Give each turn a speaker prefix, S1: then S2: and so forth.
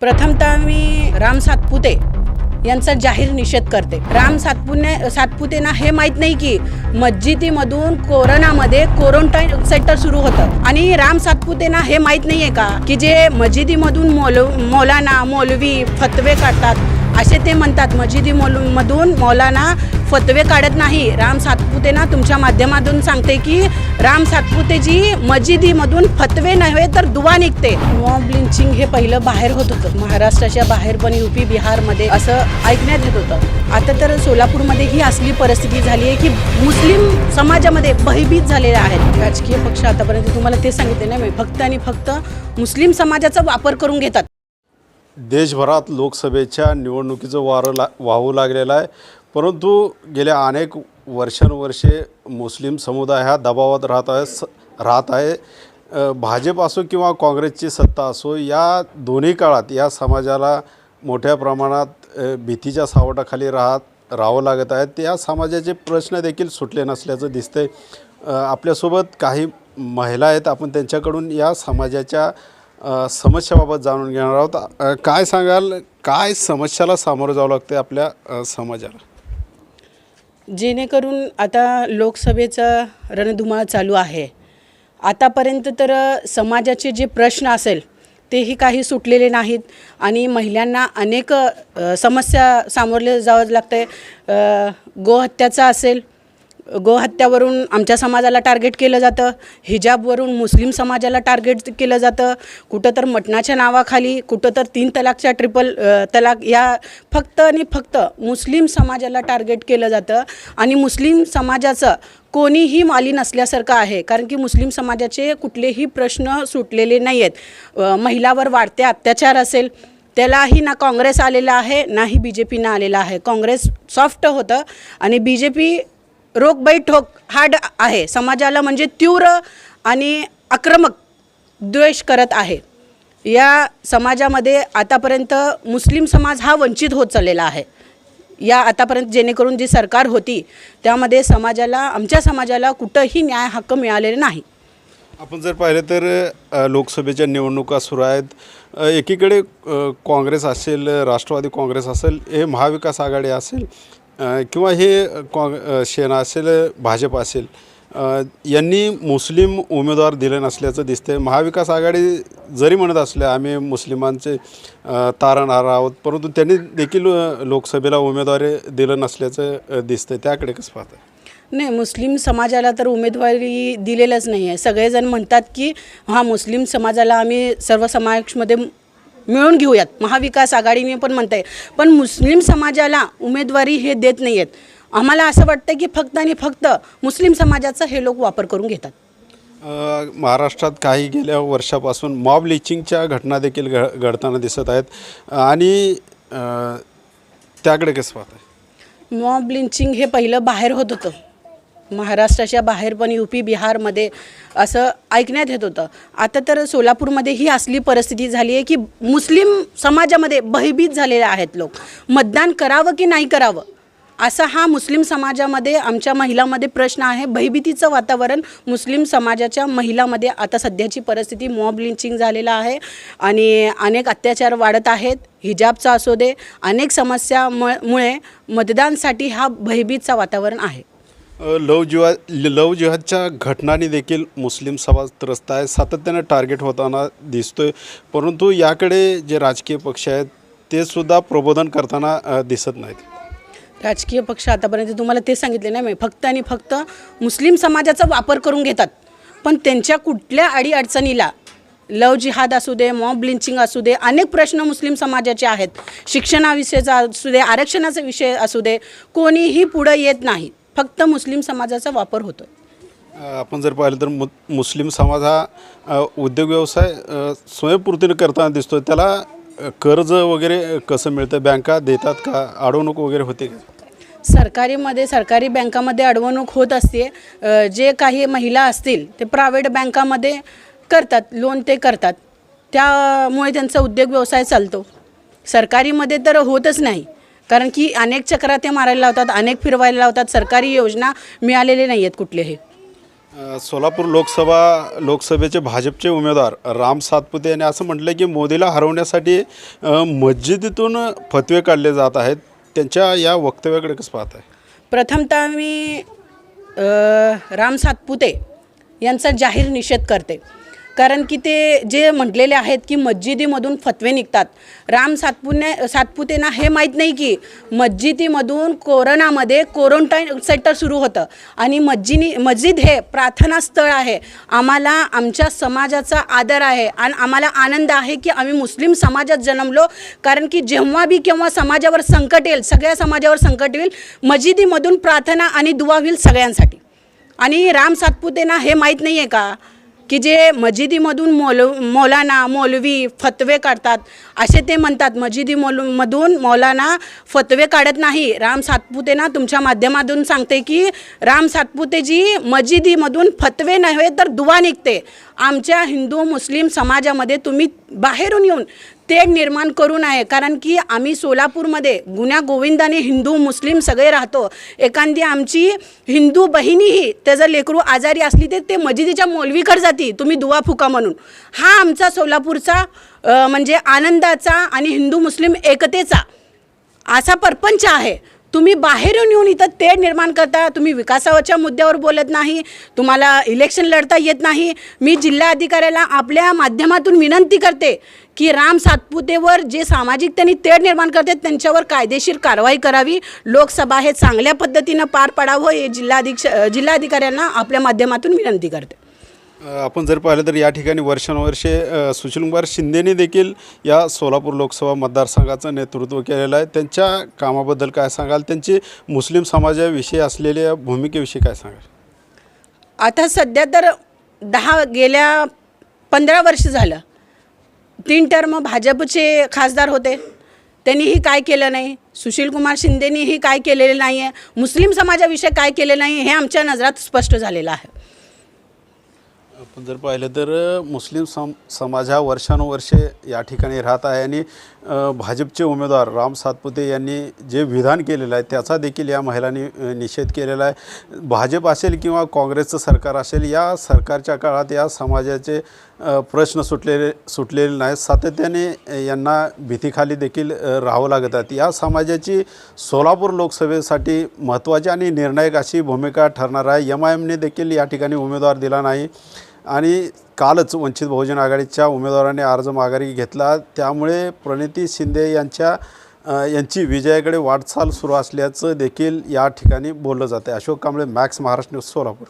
S1: प्रथमतः मी राम सातपुते यांचा जाहीर निषेध करते. राम सातपुने सातपुतेना हे माहीत नाही की मस्जिदीमधून कोरोनामध्ये क्वारंटाईन सेंटर सुरू होतं. आणि राम सातपुतेना हे माहीत नाही आहे का? की जे मस्जिदीमधून मौल मौलाना मौलवी फतवे काढतात असे ते म्हणतात. मजिदी मधून मौलाना फतवे काढत नाही. राम सातपुतेना तुमच्या माध्यमातून सांगते की राम सातपुतेजी मजिदीमधून फतवे नव्हे तर दुवा निघते. मॉब लिंचिंग हे पहिलं बाहेर होत होतं. महाराष्ट्राच्या बाहेर पण युपी बिहारमध्ये असं ऐकण्यात येत होतं. आता तर सोलापूरमध्ये ही असली परिस्थिती झाली आहे की मुस्लिम समाजामध्ये भयभीत झालेले आहेत. राजकीय पक्ष आतापर्यंत तुम्हाला ते सांगितले नाही. मी फक्त आणि फक्त मुस्लिम समाजाचा वापर करून घेतात.
S2: देशभरात लोकसभेच्या निवडणुकीचं वारं ला वाहू लागलेलं आहे. परंतु गेल्या अनेक वर्षानुवर्षे मुस्लिम समुदाय हा दबावात राहत आहे स राहत आहे. भाजप असो किंवा काँग्रेसची सत्ता असो या दोन्ही काळात या समाजाला मोठ्या प्रमाणात भीतीच्या सावटाखाली राहत राहावं लागत आहे. त्या समाजाचे प्रश्न देखील सुटले नसल्याचं दिसतंय. आपल्यासोबत काही महिला आहेत. आपण त्यांच्याकडून या समाजाच्या समस्याबाबत जाणून घेणार आहोत. काय सांगाल? काय समस्याला सामोरं जावं लागते आपल्या समाजाला?
S1: जेणेकरून आता लोकसभेचा रणधुमाळ चालू आहे. आतापर्यंत तर समाजाचे जे प्रश्न असेल तेही काही सुटलेले नाहीत आणि महिलांना अनेक समस्या सामोरले जावं लागतं आहे गोहत्याचा असेल गोहत्यावरून आमच्या समाजाला टार्गेट केलं जातं. हिजाबवरून मुस्लिम समाजाला टार्गेट केलं जातं. कुठं तर मटणाच्या नावाखाली कुठं तर तीन तलाकच्या ट्रिपल तलाक या फक्त आणि फक्त मुस्लिम समाजाला टार्गेट केलं जातं. आणि मुस्लिम समाजाचं कोणीही माली नसल्यासारखं आहे. कारण की मुस्लिम समाजाचे कुठलेही प्रश्न सुटलेले नाही आहेत महिलावर वाढते अत्याचार असेल त्यालाही ना काँग्रेस आलेला आहे नाही बी जे पीनं आलेला आहे. काँग्रेस सॉफ्ट होतं आणि बी जे पी रोक बैठोक हार्ड आहे. समाजाला म्हणजे तीव्र आणि आक्रमक द्वेष करत आहे. या समाजामध्ये आतापर्यंत मुस्लिम समाज हा वंचित होत चाललेला आहे. या आतापर्यंत जेणेकरून जी सरकार होती त्यामध्ये समाजाला आमच्या समाजाला कुठंही न्याय हक्क मिळालेले नाही.
S2: आपण जर पाहिलं तर लोकसभेच्या निवडणुका सुरू आहेत. एकीकडे काँग्रेस असेल राष्ट्रवादी काँग्रेस असेल हे महाविकास आघाडी असेल किंवा हे काँग सेना असेल भाजप असेल यांनी मुस्लिम उमेदवार दिले नसल्याचं दिसते महाविकास आघाडी जरी म्हणत असल्या आम्ही मुस्लिमांचे तारणहार आहोत परंतु त्यांनी देखील लोकसभेला उमेदवारी दिलं नसल्याचं दिसतं त्याकडे कसं पाहतं
S1: नाही मुस्लिम समाजाला तर उमेदवारी दिलेलंच नाही आहे सगळेजण म्हणतात की हा मुस्लिम समाजाला आम्ही सर्व समावेशमध्ये मिळून घेऊयात. महाविकास आघाडीने पण म्हणताय. पण मुस्लिम समाजाला उमेदवारी हे देत नाही आहेत आम्हाला असं वाटतं की फक्त आणि फक्त मुस्लिम समाजाचा हे लोक वापर करून घेतात.
S2: महाराष्ट्रात काही गेल्या वर्षापासून मॉब लिचिंगच्या घटना देखील घ घडताना दिसत आहेत. आणि त्याकडे कसं पाहत आहे
S1: मॉब लिंचिंग हे पहिलं बाहेर होत होतं. महाराष्ट्राच्या बाहेर पण यू पी बिहारमध्ये असं ऐकण्यात येत होतं. आता तर सोलापूरमध्ये ही असली परिस्थिती झाली आहे की मुस्लिम समाजामध्ये भयभीत झालेले आहेत लोक. मतदान करावं की नाही करावं? असा हा मुस्लिम समाजामध्ये आमच्या महिलामध्ये प्रश्न आहे. भयभीतीचं वातावरण मुस्लिम समाजाच्या महिलामध्ये आता सध्याची परिस्थिती मॉब लिंचिंग झालेलं आहे आणि अनेक अत्याचार वाढत आहेत. हिजाबचा असू दे अनेक समस्यामुळे मतदानसाठी हा भयभीतचा वातावरण आहे.
S2: लव जिहाद लव जिहादच्या घटनांनी देखील मुस्लिम समाज त्रस्त आहे. सातत्यानं टार्गेट होताना दिसतोय. परंतु याकडे जे राजकीय पक्ष आहेत ते सुद्धा प्रबोधन करताना दिसत नाहीत.
S1: राजकीय पक्ष आतापर्यंत तुम्हाला ते सांगितले नाही मी. फक्त आणि फक्त मुस्लिम समाजाचा वापर करून घेतात. पण त्यांच्या कुठल्या अडीअडचणीला लव जिहाद असू दे मॉब लिंचिंग असू दे अनेक प्रश्न मुस्लिम समाजाचे आहेत. शिक्षणाविषयीचा असू दे आरक्षणाचा विषय असू दे कोणीही पुढं येत नाही. फक्त मुस्लिम समाजाचा वापर होतो
S2: अ, आपण जर पाहिलं तर मु मुस्लिम समाज हा उद्योग व्यवसाय स्वयंपूर्तीनं करताना दिसतो त्याला कर्ज वगैरे कसं मिळतं? बँका देतात का? अडवणूक वगैरे होते का?
S1: सरकारीमध्ये सरकारी बँकामध्ये अडवणूक होत असते. जे काही महिला असतील ते प्रायव्हेट बँकामध्ये करतात लोन ते करतात. त्यामुळे त्यांचा उद्योग व्यवसाय चालतो. सरकारीमध्ये तर होतच नाही. कारण की अनेक चक्रा ते मारायला लावतात अनेक फिरवायला लावतात सरकारी योजना मिळालेले नाही आहेत कुठलेही
S2: सोलापूर लोकसभा लोकसभेचे भाजपचे उमेदवार राम सातपुते यांनी असं म्हटलं की मोदीला हरवण्यासाठी मस्जिदीतून फतवे काढले जात आहेत. त्यांच्या या वक्तव्याकडे कसं पाहत आहे
S1: प्रथमतः मी राम सातपुते यांचा जाहीर निषेध करते. कारण की ते जे म्हटलेले आहेत की मस्जिदीमधून फतवे निघतात. राम सातपुने सातपुतेंना हे माहीत नाही की मस्जिदीमधून कोरोनामध्ये क्वारंटाईन सेंटर सुरू होतं. आणि मस्जिदी मस्जिद हे प्रार्थना स्थळ आहे. आम्हाला आमच्या समाजाचा आदर आहे आणि आम्हाला आनंद आहे की आम्ही मुस्लिम समाजात जन्मलो. कारण की जेव्हा बी केव्हा समाजावर संकट येईल सगळ्या समाजावर संकट येईल मस्जिदीमधून प्रार्थना आणि दुवा होईल सगळ्यांसाठी. आणि राम सातपुतेंना हे माहीत नाही आहे का? की जे मजिदीमधून मौल मौलाना मौलवी फतवे काढतात असे ते म्हणतात. मजिदी मौल मधून मौलाना फतवे काढत नाही. राम सातपुतेना तुमच्या माध्यमातून सांगते की राम सातपुतेजी मजिदीमधून फतवे नव्हे तर दुवा निघते. आमच्या हिंदू मुस्लिम समाजामध्ये तुम्ही बाहेरून येऊन तेढ निर्माण करू नये. कारण की आम्ही सोलापूरमध्ये गुन्ह्या गोविंदाने हिंदू मुस्लिम सगळे राहतो. एखादी आमची हिंदू बहिणीही त्याचं लेकरू आजारी असली तर ते मजिदीच्या मौलवीकडे जाती. तुम्ही दुवा फुका म्हणून. हा आमचा सोलापूरचा म्हणजे आनंदाचा आणि हिंदू मुस्लिम एकतेचा असा परपंच आहे. तुम्ही बाहेरून येऊन इथं ते निर्माण करता तुम्ही विकासाच्या मुद्द्यावर बोलत नाही तुम्हाला इलेक्शन लढता येत नाही. मी जिल्हा अधिकाऱ्याला आपल्या माध्यमातून विनंती करते की राम सातपुतेवर जे सामाजिक त्यांनी तेढ निर्माण करते त्यांच्यावर कायदेशीर कारवाई करावी. लोकसभा हे चांगल्या पद्धतीनं पार पाडावं हे जिल्हाधीक्ष जिल्हाधिकाऱ्यांना आपल्या माध्यमातून विनंती करते.
S2: आपण जर पाहिलं तर या ठिकाणी वर्षानुवर्षे सुशीलकुमार शिंदेने देखील या सोलापूर लोकसभा मतदारसंघाचं नेतृत्व केलेलं आहे. त्यांच्या कामाबद्दल काय सांगाल? त्यांची मुस्लिम समाजाविषयी असलेल्या भूमिकेविषयी काय सांगाल?
S1: आता सध्या तर दहा गेल्या पंधरा वर्ष झालं. तीन टर्म भाजपचे खासदार होते. त्यांनीही काय केलं नाही. सुशीलकुमार शिंदेनीही काय केलेलं नाही आहे मुस्लिम समाजाविषयी काय केलेलं नाही हे आमच्या नजरात स्पष्ट झालेलं आहे.
S2: आपण जर पाहिलं तर मुस्लिम सम समाज हा वर्षानुवर्षे या ठिकाणी राहत आहे आणि भाजपचे उमेदवार राम सातपुते यांनी जे विधान केलेलं आहे त्याचा देखील या महिलांनी निषेध केलेला आहे. भाजप असेल किंवा काँग्रेसचं सरकार असेल या सरकारच्या काळात या समाजाचे प्रश्न सुटलेले सुटलेले नाहीत. सातत्याने यांना भीतीखाली देखील राहावं लागत आहेत या समाजाची सोलापूर लोकसभेसाठी महत्त्वाची आणि निर्णायक अशी भूमिका ठरणार आहे. एम आय एमने देखील या ठिकाणी उमेदवार दिला नाही. आणि कालच वंचित बहुजन आघाडीच्या उमेदवाराने अर्ज माघारी घेतला. त्यामुळे प्रणिती शिंदे यांच्या यांची विजयाकडे वाटचाल सुरू असल्याचं देखील या ठिकाणी बोललं जातं अशोक कांबळे मॅक्स महाराष्ट्र न्यूज सोलापूर.